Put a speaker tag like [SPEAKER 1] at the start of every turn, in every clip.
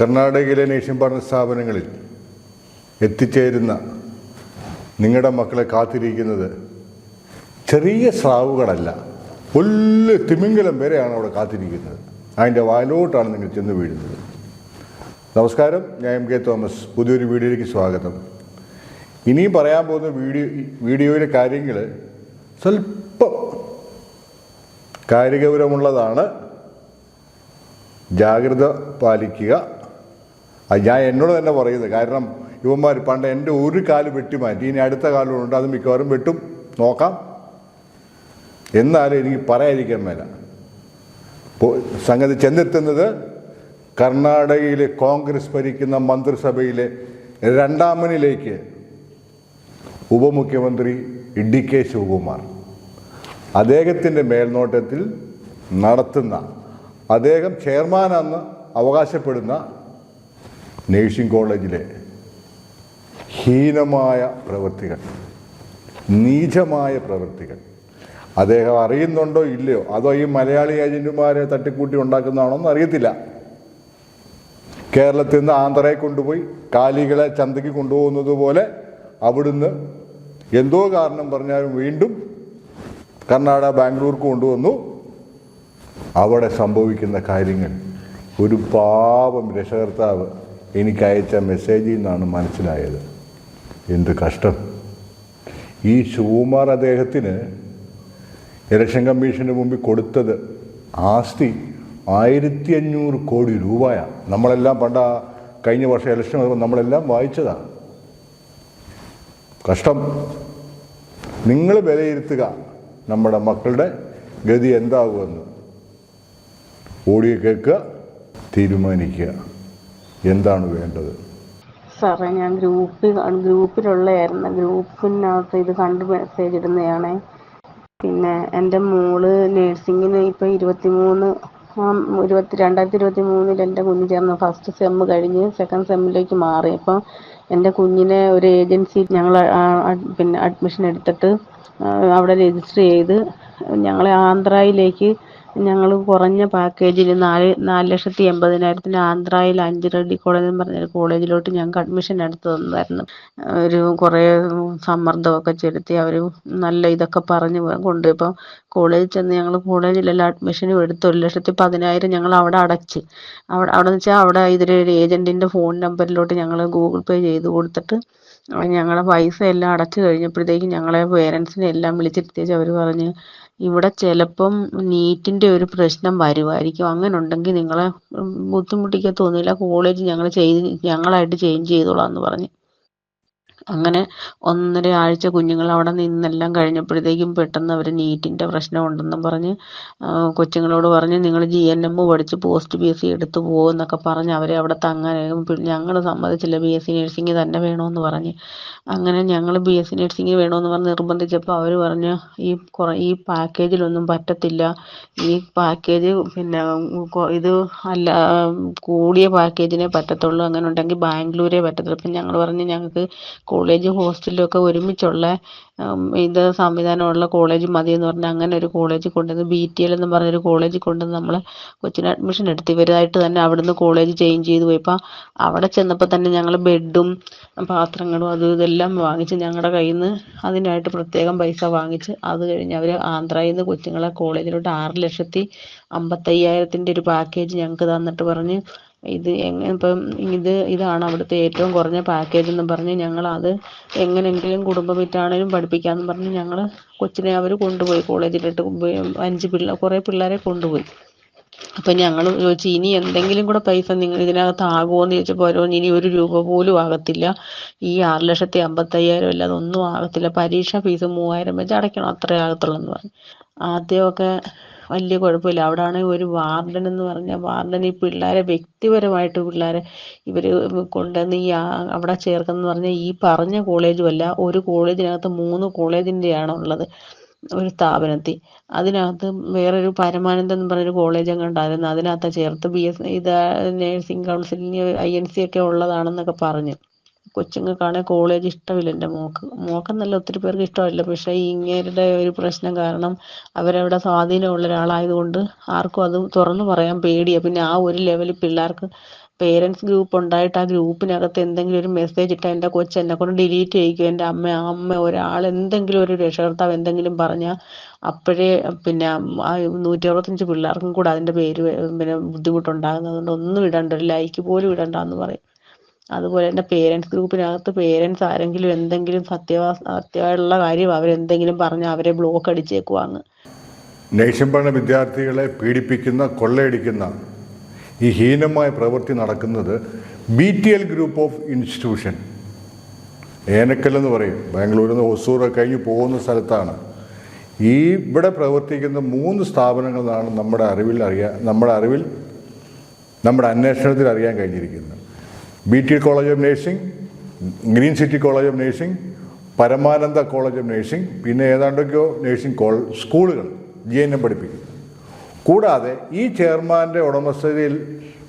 [SPEAKER 1] കർണാടകയിലെ നേഷൻ പഠന സ്ഥാപനങ്ങളിൽ എത്തിച്ചേരുന്ന നിങ്ങളുടെ മക്കളെ കാത്തിരിക്കുന്നത് ചെറിയ സ്രാവുകളല്ല. വലിയ തിമിംഗലം വരെയാണ് അവിടെ കാത്തിരിക്കുന്നത്. അതിന്റെ വായിലോട്ടാണ് നിങ്ങൾ ചെന്ന് വീഴുന്നത്. നമസ്കാരം ഞാൻ എം കെ തോമസ്. പുതിയൊരു വീഡിയോയിലേക്ക് സ്വാഗതം. ഇനിയും പറയാൻ പോകുന്ന വീഡിയോ വീഡിയോയിലെ കാര്യങ്ങൾ സ്വല്പം കാര്യഗൗരവമുള്ളതാണ്. ജാഗ്രത പാലിക്കുക. അത് ഞാൻ എന്നോട് തന്നെ പറയുന്നത് കാരണം ഇവന്മാർ പണ്ട് എന്റെ ഒരു കാൽ വെട്ടി മാറ്റി ഇനി അടുത്ത കാലമുണ്ട് അത് മിക്കവാറും വെട്ടും. നോക്കാം. എന്നാലും എനിക്ക് പറയാതിരിക്കാൻ മേല. സംഗതി ചെന്നെത്തുന്നത് കർണാടകയിലെ കോൺഗ്രസ് ഭരിക്കുന്ന മന്ത്രിസഭയിലെ രണ്ടാമനിലേക്ക് ഉപമുഖ്യമന്ത്രി ഡി കെ ശിവകുമാർ. അദ്ദേഹത്തിന്റെ മേൽനോട്ടത്തിൽ നടത്തുന്ന അദ്ദേഹം ചെയർമാനെന്ന് അവകാശപ്പെടുന്ന നേഴ്സിംഗ് കോളേജിലെ ഹീനമായ പ്രവൃത്തികൾ നീചമായ പ്രവൃത്തികൾ. അദ്ദേഹം അറിയുന്നുണ്ടോ ഇല്ലയോ? അതോ ഈ മലയാളി ഏജന്റുമാരെ തട്ടിക്കൂട്ടി ഉണ്ടാക്കുന്നതാണോ എന്ന് അറിയത്തില്ല. കേരളത്തിൽ നിന്ന് ആന്ധ്രയെ കൊണ്ടുപോയി കാലികളെ ചന്തയ്ക്ക് കൊണ്ടുപോകുന്നത് പോലെ അവിടുന്ന് എന്തോ കാരണം പറഞ്ഞാലും വീണ്ടും കർണാടക ബാംഗ്ലൂർക്ക് കൊണ്ടുവന്നു. അവിടെ സംഭവിക്കുന്ന കാര്യങ്ങൾ ഒരു പാപം രക്ഷകർത്താവ് എനിക്ക് അയച്ച മെസ്സേജിൽ നിന്നാണ് മനസ്സിലായത്. എന്ത് കഷ്ടം. ഈ ശിവകുമാർ അദ്ദേഹത്തിന് ഇലക്ഷൻ കമ്മീഷന് മുമ്പിൽ കൊടുത്തത് ആസ്തി ആയിരത്തി അഞ്ഞൂറ് കോടി രൂപയാണ്. നമ്മളെല്ലാം പണ്ട കഴിഞ്ഞ വർഷം ഇലക്ഷൻ വരുമ്പോൾ നമ്മളെല്ലാം വായിച്ചതാണ്. കഷ്ടം. നിങ്ങൾ വിലയിരുത്തുക നമ്മുടെ മക്കളുടെ ഗതി എന്താകുമെന്ന്. ഓടിയ കേൾക്കുക തീരുമാനിക്കുക. എന്താണ് വേണ്ടത്?
[SPEAKER 2] സാറേ ഞാൻ ഗ്രൂപ്പിൽ ഗ്രൂപ്പിലുള്ളതായിരുന്നു ഗ്രൂപ്പിനകത്ത് ഇത് കണ്ട് മെസ്സേജ് ഇടുന്നതാണേ പിന്നെ എന്റെ മോൾ നേഴ്സിങ്ങിന് ഇപ്പോൾ ഇരുപത്തി മൂന്ന് ഇരുപത്തി രണ്ടായിരത്തി ഇരുപത്തി മൂന്നിൽ എന്റെ കുഞ്ഞ് ചേർന്ന്. ഫസ്റ്റ് സെമ്മ് കഴിഞ്ഞ് സെക്കൻഡ് സെമ്മിലേക്ക് മാറി. അപ്പം എന്റെ കുഞ്ഞിനെ ഒരു ഏജൻസി ഞങ്ങൾ പിന്നെ അഡ്മിഷൻ എടുത്തിട്ട് അവിടെ രജിസ്റ്റർ ചെയ്ത് ഞങ്ങളെ ആന്ധ്രയിലേക്ക് ഞങ്ങൾ കുറഞ്ഞ പാക്കേജിൽ നാല് നാല് ലക്ഷത്തി എൺപതിനായിരത്തിന് ആന്ധ്രയിൽ റെഡി കോളേജ് എന്ന് പറഞ്ഞൊരു കോളേജിലോട്ട് ഞങ്ങൾക്ക് അഡ്മിഷൻ എടുത്ത് തന്നായിരുന്നു. ഒരു കുറേ സമ്മർദ്ദമൊക്കെ ചെലുത്തി അവർ നല്ല ഇതൊക്കെ പറഞ്ഞ് കൊണ്ട് ഇപ്പം കോളേജിൽ ചെന്ന് ഞങ്ങൾ കോളേജിലെല്ലാം അഡ്മിഷനും എടുത്ത്. ഒരു ലക്ഷത്തി പതിനായിരം ഞങ്ങൾ അവിടെ അടച്ച്. അവിടെ അവിടെ വെച്ചാൽ അവിടെ ഇതിലൊരു ഏജന്റിന്റെ ഫോൺ നമ്പറിലോട്ട് ഞങ്ങൾ ഗൂഗിൾ പേ ചെയ്ത് കൊടുത്തിട്ട് ഞങ്ങളുടെ പൈസ എല്ലാം അടച്ചു കഴിഞ്ഞപ്പോഴത്തേക്കും ഞങ്ങളെ പേരൻസിനെ എല്ലാം വിളിച്ചിരുത്തിയേച്ച് അവർ പറഞ്ഞ് ഇവിടെ ചിലപ്പം നീറ്റിന്റെ ഒരു പ്രശ്നം വരുമായിരിക്കും അങ്ങനെ ഉണ്ടെങ്കിൽ നിങ്ങളെ ബുദ്ധിമുട്ടിക്കാൻ ബുദ്ധിമുട്ടിക്കത്തൊന്നുമില്ല കോളേജ് ഞങ്ങൾ ചെയ്ത് ഞങ്ങളായിട്ട് ചേഞ്ച് ചെയ്തോളാം എന്ന് പറഞ്ഞ്. അങ്ങനെ ഒന്നര ആഴ്ച കുഞ്ഞുങ്ങൾ അവിടെ നിന്നെല്ലാം കഴിഞ്ഞപ്പോഴത്തേക്കും പെട്ടെന്ന് അവർ നീറ്റിന്റെ പ്രശ്നം ഉണ്ടെന്നും പറഞ്ഞ് കൊച്ചുങ്ങളോട് പറഞ്ഞ് നിങ്ങൾ ജി എൻ എം പഠിച്ച് പോസ്റ്റ് ബി എസ് സി എടുത്ത് പോകുമെന്നൊക്കെ പറഞ്ഞ് അവരെ അവിടെ തങ്ങാൻ ഞങ്ങൾ സമ്മതിച്ചില്ല ബി എസ് സി നഴ്സിംഗ് തന്നെ വേണമെന്ന് പറഞ്ഞ്. അങ്ങനെ ഞങ്ങൾ ബി എസ് സി നഴ്സിംഗ് വേണമെന്ന് പറഞ്ഞ് നിർബന്ധിച്ചപ്പോൾ അവർ പറഞ്ഞു ഈ കുറേ ഈ പാക്കേജിലൊന്നും പറ്റത്തില്ല. ഈ പാക്കേജ് പിന്നെ ഇത് അല്ല കൂടിയ പാക്കേജിനെ പറ്റത്തുള്ളൂ. അങ്ങനെ ഉണ്ടെങ്കിൽ ബാംഗ്ലൂരേ പറ്റത്തുള്ളൂ. അപ്പം ഞങ്ങൾ പറഞ്ഞ് ഞങ്ങൾക്ക് കോളേജ് ഹോസ്റ്റലൊക്കെ ഒരുമിച്ചുള്ള ഉം, ഇത് സംവിധാനമുള്ള കോളേജ് മതി എന്ന് പറഞ്ഞ് അങ്ങനെ ഒരു കോളേജിൽ കൊണ്ടുവന്ന് ബി ടി എൽ എന്ന് പറഞ്ഞൊരു കോളേജിൽ കൊണ്ടുവന്ന് നമ്മളെ കൊച്ചിന് അഡ്മിഷൻ എടുത്ത് ഇവരായിട്ട് തന്നെ അവിടുന്ന് കോളേജ് ചേഞ്ച് ചെയ്തു പോയി. അവിടെ ചെന്നപ്പോൾ തന്നെ ഞങ്ങൾ ബെഡും പാത്രങ്ങളും അതും ഇതെല്ലാം വാങ്ങിച്ച് ഞങ്ങളുടെ കയ്യിൽ നിന്ന് അതിനായിട്ട് പ്രത്യേകം പൈസ വാങ്ങിച്ച് അത് കഴിഞ്ഞ് അവർ ആന്ധ്രയിൽ നിന്ന് കൊച്ചുങ്ങളെ കോളേജിലോട്ട് ആറ് ലക്ഷത്തി അമ്പത്തയ്യായിരത്തിന്റെ ഒരു പാക്കേജ് ഞങ്ങൾക്ക് തന്നിട്ട് പറഞ്ഞ് ഇത് എങ്ങനെ ഇപ്പം ഇത് ഇതാണ് അവിടുത്തെ ഏറ്റവും കുറഞ്ഞ പാക്കേജ് എന്ന് പറഞ്ഞ് അത് എങ്ങനെയെങ്കിലും കുടുംബം പഠിപ്പിക്കാന്ന് പഠിപ്പിക്കാമെന്ന് പറഞ്ഞ് ഞങ്ങൾ കൊച്ചിനെ അവർ കൊണ്ടുപോയി കോളേജിലിട്ട് അഞ്ച് പിള്ള കുറേ പിള്ളേരെ കൊണ്ടുപോയി. അപ്പം ഞങ്ങൾ ചോദിച്ചു ഇനി എന്തെങ്കിലും കൂടെ പൈസ നിങ്ങൾ ഇതിനകത്ത് ആകുമോ എന്ന് ചോദിച്ചപ്പോൾ പറഞ്ഞു ഇനി ഒരു രൂപ പോലും ആകത്തില്ല. ഈ ആറ് ലക്ഷത്തി അമ്പത്തയ്യായിരം അല്ലാതെ ഒന്നും ആകത്തില്ല. പരീക്ഷ ഫീസ് മൂവായിരം വെച്ച് അടയ്ക്കണം അത്രേ ആകത്തുള്ളൂ എന്ന് പറഞ്ഞു. ആദ്യമൊക്കെ വലിയ കുഴപ്പമില്ല. അവിടെ ആണെങ്കിൽ ഒരു വാർഡൻ എന്ന് പറഞ്ഞ വാർഡൻ ഈ പിള്ളേരെ വ്യക്തിപരമായിട്ട് പിള്ളേരെ ഇവർ കൊണ്ടുവന്ന് ഈ അവിടെ ചേർക്കുന്നു പറഞ്ഞാൽ ഈ പറഞ്ഞ കോളേജും അല്ല ഒരു കോളേജിനകത്ത് മൂന്ന് കോളേജിന്റെയാണ് ഉള്ളത്. ഒരു സ്ഥാപനത്തിൽ. അതിനകത്ത് വേറൊരു പരമാനന്ദം എന്ന് പറഞ്ഞൊരു കോളേജ് ഉണ്ടായിരുന്നു. അതിനകത്ത് ചേർത്ത് ബി എസ് ഇത് nursing counselling I N C ഒക്കെ ഉള്ളതാണെന്നൊക്കെ പറഞ്ഞു. കൊച്ചുങ്ങൾക്കാണെങ്കിൽ കോളേജ് ഇഷ്ടമില്ല എന്റെ മോക്ക്. മോക്കെന്നല്ല ഒത്തിരി പേർക്ക് ഇഷ്ടമല്ല. പക്ഷേ ഇങ്ങേരുടെ ഒരു പ്രശ്നം കാരണം അവരവിടെ സ്വാധീനമുള്ള ഒരാളായതുകൊണ്ട് ആർക്കും അത് തുറന്നു പറയാൻ പേടിയാണ് പിന്നെ ആ ഒരു ലെവലിൽ പിള്ളേർക്ക് പേരൻസ് ഗ്രൂപ്പ് ഉണ്ടായിട്ട് ആ ഗ്രൂപ്പിനകത്ത് എന്തെങ്കിലും ഒരു മെസ്സേജ് ഇട്ടാൽ എന്റെ കൊച്ച് എന്നെ കൊണ്ട് ഡിലീറ്റ് ചെയ്യിക്കും. എന്റെ അമ്മ അമ്മ ഒരാൾ എന്തെങ്കിലും ഒരു രക്ഷകർത്താവ് എന്തെങ്കിലും പറഞ്ഞാൽ അപ്പോഴേ പിന്നെ ആ നൂറ്റി അറുപത്തഞ്ച് പിള്ളേർക്കും കൂടെ അതിന്റെ പേര് പിന്നെ ബുദ്ധിമുട്ടുണ്ടാകുന്നത് അതുകൊണ്ട് ഒന്നും ഇടണ്ട ഒരു ലൈക്ക് പോലും ഇടണ്ട എന്ന് പറയും. അതുപോലെ തന്നെ പേരൻസ് ഗ്രൂപ്പിനകത്ത് പേരൻസ് ആരെങ്കിലും എന്തെങ്കിലും സത്യവാ സത്യമായിട്ടുള്ള കാര്യം അവരെന്തെങ്കിലും പറഞ്ഞ് അവരെ ബ്ലോക്ക് അടിച്ചേക്കുവാന്ന്.
[SPEAKER 1] നേഷൻ പഠന വിദ്യാർത്ഥികളെ പീഡിപ്പിക്കുന്ന കൊള്ളയടിക്കുന്ന ഈ ഹീനമായ പ്രവൃത്തി നടക്കുന്നത് B T L group of institution Anekal എന്ന് പറയും. ബാംഗ്ലൂരിൽ നിന്ന് ഒസൂർ കഴിഞ്ഞ് പോകുന്ന സ്ഥലത്താണ്. ഈ ഇവിടെ പ്രവർത്തിക്കുന്ന മൂന്ന് സ്ഥാപനങ്ങളാണ് നമ്മുടെ അറിവിൽ അറിയാൻ നമ്മുടെ അറിവിൽ നമ്മുടെ അന്വേഷണത്തിൽ അറിയാൻ കഴിഞ്ഞിരിക്കുന്നത്. B T college of nursing green city college of nursing Paramananda college of nursing പിന്നെ ഏതാണ്ടൊക്കെയോ നേഴ്സിംഗ് കോൾ സ്കൂളുകൾ ജി എൻ എം പഠിപ്പിക്കും കൂടാതെ ഈ ചെയർമാന്റെ ഉടമസ്ഥതയിൽ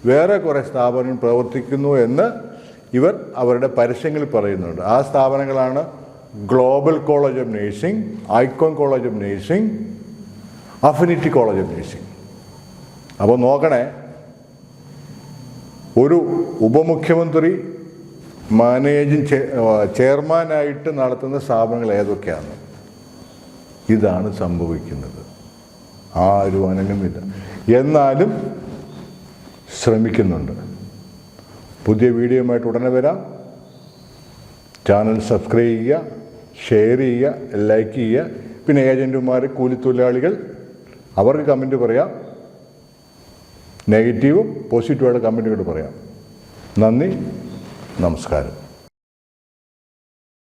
[SPEAKER 1] വേറെ കുറേ സ്ഥാപനങ്ങൾ പ്രവർത്തിക്കുന്നു എന്ന് ഇവർ അവരുടെ പരസ്യങ്ങളിൽ പറയുന്നുണ്ട്. ആ സ്ഥാപനങ്ങളാണ് global college of nursing icon college of nursing affinity college of nursing അപ്പോൾ നോക്കണേ ഒരു ഉപമുഖ്യമന്ത്രി മാനേജിങ് ചെയർമാനായിട്ട് നടത്തുന്ന സ്ഥാപനങ്ങൾ ഏതൊക്കെയാണ്? ഇതാണ് സംഭവിക്കുന്നത്. ആരും അനങ്ങുന്നില്ല. എന്നാലും ശ്രമിക്കുന്നുണ്ട്. പുതിയ വീഡിയോയുമായിട്ട് ഉടനെ വരാം. ചാനൽ സബ്സ്ക്രൈബ് ചെയ്യുക ഷെയർ ചെയ്യുക ലൈക്ക് ചെയ്യുക. പിന്നെ ഏജന്റുമാർ കൂലിത്തൊഴിലാളികൾ അവർക്ക് കമന്റ് പറയാം. നെഗറ്റീവും പോസിറ്റീവായിട്ട് കമന്റുകൾ പറയാം. നന്ദി. നമസ്കാരം.